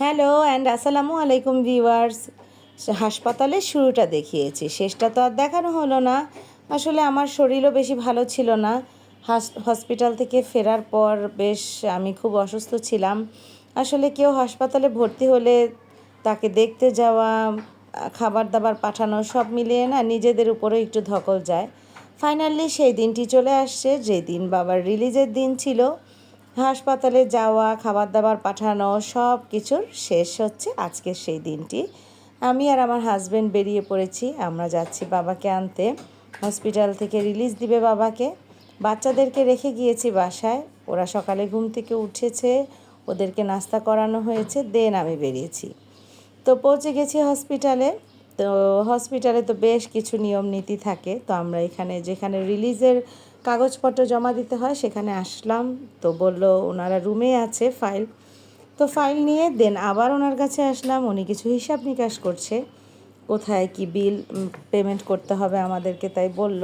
Hello and আসসালামু আলাইকুম viewers. হাসপাতালের শুরুটা দেখিয়েছি, শেষটা তো আর দেখানো হলো না। আসলে আমার শরীরও বেশি ভালো ছিল না। হসপিটাল থেকে ফেরার পর বেশ আমি খুব অসুস্থ ছিলাম। আসলে কেউ হাসপাতালে ভর্তি হলে তাকে দেখতে যাওয়া খাবার দাবার পাঠানো সব মিলিয়ে না নিজেদের উপরে একটু ধকল যায়। ফাইনালি সেই দিনটি চলে আসছে যে দিন বাবার রিলিজের দিন ছিল। হাসপাতালে যাওয়া খাবার দাবার পাঠানো সব কিছুর শেষ হচ্ছে আজকের সেই দিনটি। আমি আর আমার হাজব্যান্ড বেরিয়ে পড়েছি। আমরা যাচ্ছি বাবাকে আনতে। হসপিটাল থেকে রিলিজ দিবে বাবাকে। বাচ্চাদেরকে রেখে গিয়েছি বাসায়। ওরা সকালে ঘুম থেকে উঠেছে। ওদেরকে নাস্তা করানো হয়েছে। দেন আমি বেরিয়েছি। তো পৌঁছে গেছি হসপিটালে তো হসপিটালে তো বেশ কিছু নিয়ম নীতি থাকে। তো আমরা এখানে যেখানে রিলিজের কাগজপত্র জমা দিতে হয়, সেখানে আসলাম। তো বলল ওনারা রুমে আছে ফাইল তো ফাইল নিয়ে দেন আবার ওনার কাছে আসলাম। উনি কিছু হিসাব নিকাশ করছে। কোথায় কি বিল পেমেন্ট করতে হবে আমাদেরকে তাই বলল।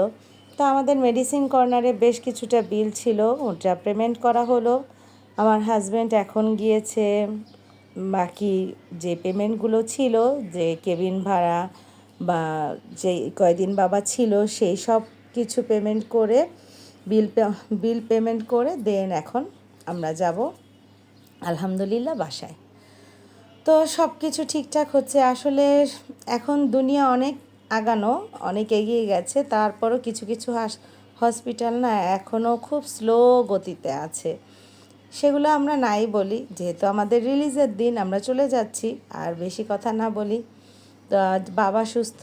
তো আমাদের মেডিসিন কর্নারে বেশ কিছুটা বিল ছিল। ওটা পেমেন্ট করা হলো। আমার হাজব্যান্ড এখন গিয়েছে বাকি যে পেমেন্টগুলো ছিল, যে কেবিন ভাড়া বা যে কয়দিন বাবা ছিল, সেই সব কিছু পেমেন্ট করে, বিল বিল পেমেন্ট করে দেন এখন আমরা যাব আলহামদুলিল্লাহ বাসায়। তো সব কিছু ঠিকঠাক হচ্ছে। আসলে এখন দুনিয়া অনেক আগানো, অনেক এগিয়ে গেছে। তারপরও কিছু কিছু হাস, হসপিটাল না এখনও খুব স্লো গতিতে আছে। সেগুলো আমরা নাই বলি। যেহেতু আমাদের রিলিজের দিন, আমরা চলে যাচ্ছি। আর বেশি কথা না বলি, তো বাবা সুস্থ,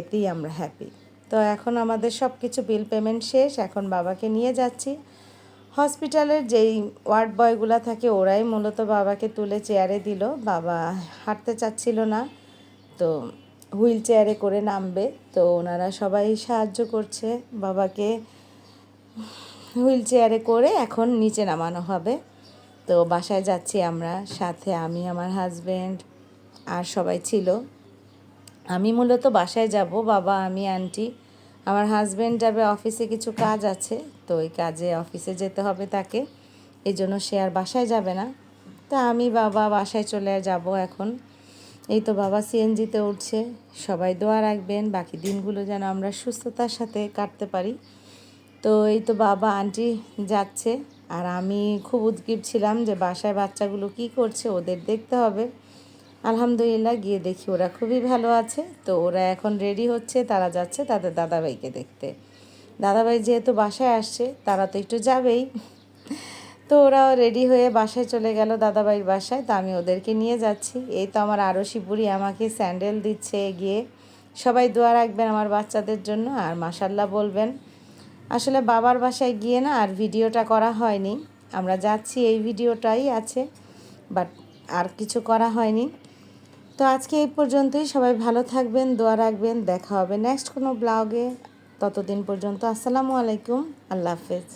এতেই আমরা হ্যাপি তো এখন আমাদের সব কিছু বিল পেমেন্ট শেষ, এখন বাবাকে নিয়ে যাচ্ছি। হসপিটালের যেই ওয়ার্ড বয়গুলো থাকে, ওরাই মূলত বাবাকে তুলে চেয়ারে দিল। বাবা হাঁটতে চাচ্ছিল না, তো হুইল চেয়ারে করে নামবে। তো ওনারা সবাই সাহায্য করছে বাবাকে। হুইল চেয়ারে করে এখন নিচে নামানো হবে। তো বাসায় যাচ্ছি আমরা, সাথে আমি, আমার হাজব্যান্ড আর সবাই ছিল। আমি মূলত বাসায় যাব, বাবা, আমি আন্টি আমার হাজব্যান্ড যাবে অফিসে কিছু কাজ আছে, তো ওই কাজে অফিসে যেতে হবে তাকে। এই জন্য সে আর বাসায় যাবে না। তা আমি, বাবা, বাসায় চলে যাব এখন। এই তো বাবা সিএনজিতে উঠছে। সবাই দোয়া রাখবেন, বাকি দিনগুলো যেন আমরা সুস্থতার সাথে কাটতে পারি। তো এই তো বাবা, আন্টি যাচ্ছে। আর আমি খুব উদ্গ্রীব ছিলাম যে বাসায় বাচ্চাগুলো কি করছে ওদের দেখতে হবে। আলহামদুলিল্লাহ, গিয়ে দেখি ওরা খুবই ভালো আছে। তো ওরা এখন রেডি হচ্ছে, তারা যাচ্ছে তাদের দাদাভাইকে দেখতে। দাদাভাই যেহেতু বাসায় আসছে, তারা তো একটু যাবেই। তো ওরাও রেডি হয়ে বাসায় চলে গেল দাদাভাইয়ের বাসায়। তো আমি ওদেরকে নিয়ে যাচ্ছি। এই তো আমার আরও শিবুরি আমাকে স্যান্ডেল দিচ্ছে গিয়ে। সবাই দোয়া রাখবেন আমার বাচ্চাদের জন্য। আর মাসাল্লাহ বলবেন আসলে বাবার বাসায় গিয়ে না আর ভিডিওটা করা হয়নি। আমরা যাচ্ছি, এই ভিডিওটাই আছে বাট আর কিছু করা হয়নি। তো আজকে এই পর্যন্তই, সবাই ভালো থাকবেন, দোয়া রাখবেন, দেখা হবে নেক্সট কোনো ব্লগে ততদিন পর্যন্ত আসসালামু আলাইকুম, আল্লাহ হাফেজ।